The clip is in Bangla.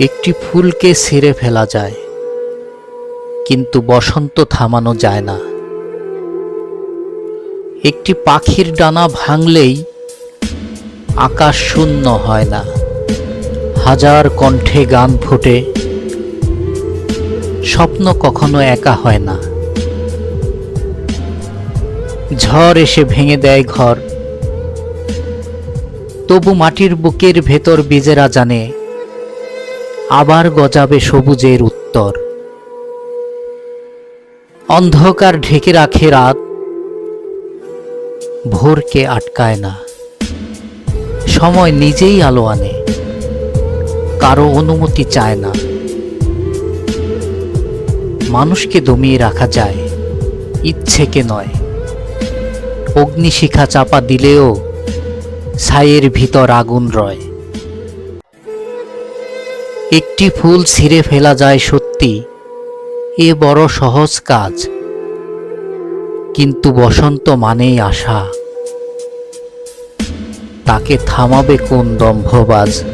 একটি ফুলকে ছিঁড়ে ফেলা যায়, কিন্তু বসন্ত থামানো যায় না। একটি পাখির ডানা ভাঙলেই আকাশ শূন্য হয় না। হাজার কণ্ঠে গান ফোটে, স্বপ্ন কখনো একা হয় না। ঝড় এসে ভেঙে দেয় ঘর, তবু মাটির বুকের ভেতর বীজেরা জানে আবার গজাবে সবুজের উত্তর। অন্ধকার ঢেকে রাখে রাত, ভোরকে আটকায় না। সময় নিজেই আলো আনে, কারও অনুমতি চায় না। মানুষকে দমিয়ে রাখা যায়, ইচ্ছেকে নয়। অগ্নিশিখা চাপা দিলেও ছাইয়ের ভিতর আগুন রয়। একটি ফুল ছিঁড়ে ফেলা যায় সত্যি। এ বড় সহজ কাজ। কিন্তু বসন্ত মানেই আশা। তাকে থামাবে কোন দম্ভবাজ?